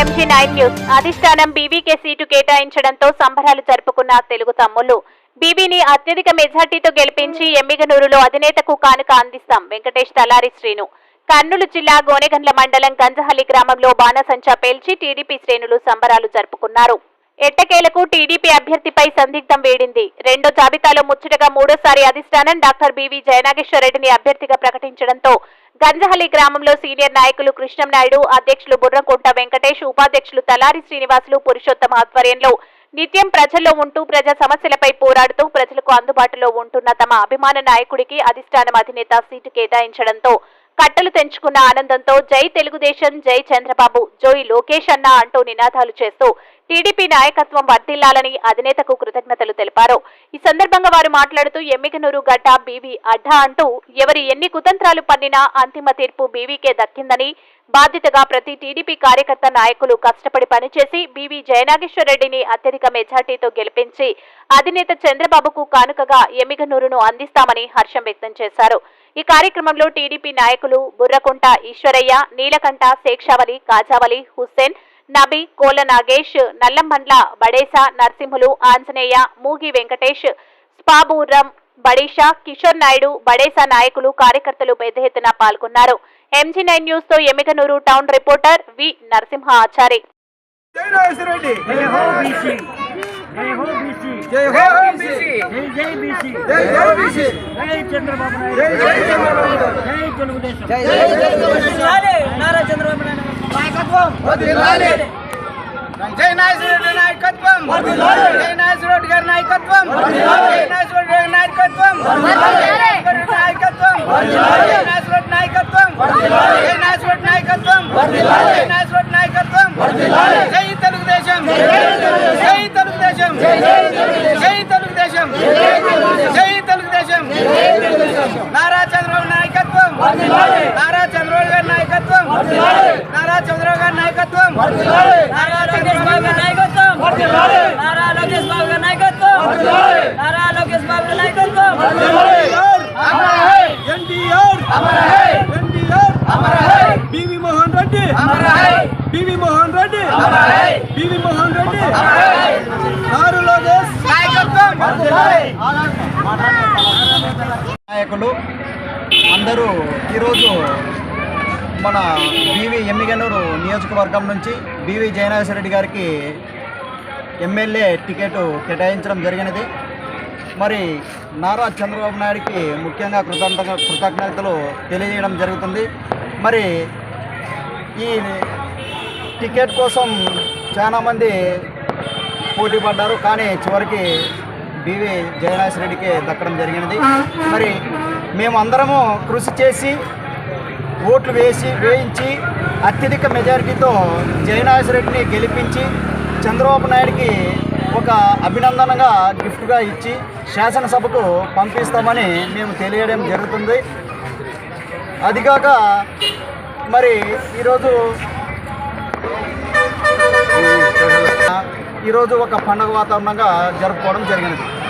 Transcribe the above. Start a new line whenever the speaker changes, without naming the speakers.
MG nine news. అధిష్టానం BVK seat కేటాయించడంతో సంబరాలు జరుపుకున్న తెలుగు తమ్ముళ్ళు బీబీని అత్యధిక మెజార్టీతో గెలిపించి ఎమ్మిగనూరులో అధినేతకు కానుక అందిస్తాం వెంకటేష్ తలారి శ్రీను. కర్నూలు జిల్లా గోనెగండ్ల మండలం గంజహల్లి గ్రామంలో బాణసంచా పేల్చి టీడీపీ శ్రేణులు సంబరాలు జరుపుకున్నారు. ఎట్టకేలకు టీడీపీ అభ్యర్థిపై సందిగ్ధం వేడింది. రెండో జాబితాలో ముచ్చటగా మూడోసారి అధిష్టానం డాక్టర్ బీవీ జయనాగేశ్వరరెడ్డిని అభ్యర్థిగా ప్రకటించడంతో గంజహల్లి గ్రామంలో సీనియర్ నాయకులు కృష్ణం నాయుడు అధ్యక్షులు బుర్రకుంట వెంకటేష్ ఉపాధ్యక్షులు తలారి శ్రీనివాసులు పురుషోత్తమ ఆధ్వర్యంలో నిత్యం ప్రజల్లో ఉంటూ ప్రజా సమస్యలపై పోరాడుతూ ప్రజలకు అందుబాటులో ఉంటున్న తమ అభిమాన నాయకుడికి అధిష్టానం అధినేత సీటు కేటాయించడంతో కట్టలు తెంచుకున్న ఆనందంతో జై తెలుగుదేశం జై చంద్రబాబు జోయ్ లోకేష్ అన్న అంటూ నినాదాలు చేస్తూ టీడీపీ నాయకత్వం వర్ధిల్లాలని అధినేతకు కృతజ్ఞతలు తెలిపారు. ఈ సందర్భంగా వారు మాట్లాడుతూ ఎమ్మికనూరు గడ్డ బీవీ అడ్డా అంటూ ఎవరి ఎన్ని కుతంత్రాలు పన్నినా అంతిమ తీర్పు బీవీకే దక్కిందని బాధ్యతగా ప్రతి టీడీపీ కార్యకర్త నాయకులు కష్టపడి పనిచేసి బీవీ జయనాగేశ్వరరెడ్డిని అత్యధిక మెజార్టీతో గెలిపించి అధినేత చంద్రబాబుకు కానుకగా ఎమ్మికనూరును అందిస్తామని హర్షం వ్యక్తం చేశారు. ఈ కార్యక్రమంలో టీడీపీ నాయకులు బుర్రకుంట ఈశ్వరయ్య నీలకంఠ శేక్షావలి కాజావలి హుస్సేన్ నబి కోల నాగేష్ నల్లంబండ్ల బడేస నరసింహులు ఆంజనేయ మూగి వెంకటేష్ స్పాబూర్రం బడీషా కిషోర్ నాయుడు బడేసా నాయకులు కార్యకర్తలు పెద్ద ఎత్తున పాల్గొన్నారు. MG nine న్యూస్తో Emmiganur town reporter V Narasimha Achari.
జై
హో బీసీ. జై హో బీసీ.
జై
జై బీసీ.
జై జై బీసీ.
జై చంద్రబాబు నాయుడు.
జై జై చంద్రబాబు నాయుడు.
జై తెలుగుదేశం.
జై జై తెలుగుదేశం.
నారా చంద్రబాబు నాయుడు. నాయకత్వం.
జై నాగేశ్వరరెడ్డి నాయకత్వం. జై గారి నాయకత్వం. జై నాగేశ్వరరెడ్డి గారి నాయకత్వం. నాయకత్వం. జై నాయకత్వం. జై నాయకత్వం. జై నాయకత్వం తెలుగుదేశం జై తెలుగుదేశం జై తెలుగుదేశం జై తెలుగుదేశం నారా చంద్రబాబు నాయకత్వం. నారా చంద్రబాబు గారి నాయకత్వం. నారా చంద్రబాబు గారి నాయకత్వం. నారా లోకేష్ బాబు గారి నాయకత్వం. నారా లోకేష్ బాబు గారి నాయకత్వం. నారా లోకేష్ బాబు గారి నాయకత్వం.
NTR NTR BV Mohan Reddy. BV Mohan Reddy. BV Mohan Reddy. Lokesh.
నాయకత్వం.
నాయకులు అందరూ ఈరోజు మన బీవీ ఎమ్మిగనూరు నియోజకవర్గం నుంచి బీవీ జయనాగేశ్వరరెడ్డి గారికి ఎమ్మెల్యే టికెట్ కేటాయించడం జరిగినది. మరి నారా చంద్రబాబు నాయుడికి ముఖ్యంగా కృతజ్ఞత కృతజ్ఞతలు తెలియజేయడం జరుగుతుంది. మరి ఈ టికెట్ కోసం చాలామంది పోటీ పడ్డారు. కానీ చివరికి బివి జయనాథ్ రెడ్డికి దక్కడం జరిగినది. మరి మేమందరము కృషి చేసి ఓట్లు వేసి వేయించి అత్యధిక మెజారిటీతో జయనాథ్ రెడ్డిని గెలిపించి చంద్రబాబు నాయుడికి ఒక అభినందనగా గిఫ్ట్గా ఇచ్చి శాసనసభకు పంపిస్తామని మేము తెలియడం జరుగుతుంది. అదిగాక మరి ఈరోజు ఈరోజు ఒక పండగ వాతావరణంగా జరుపుకోవడం జరిగినది.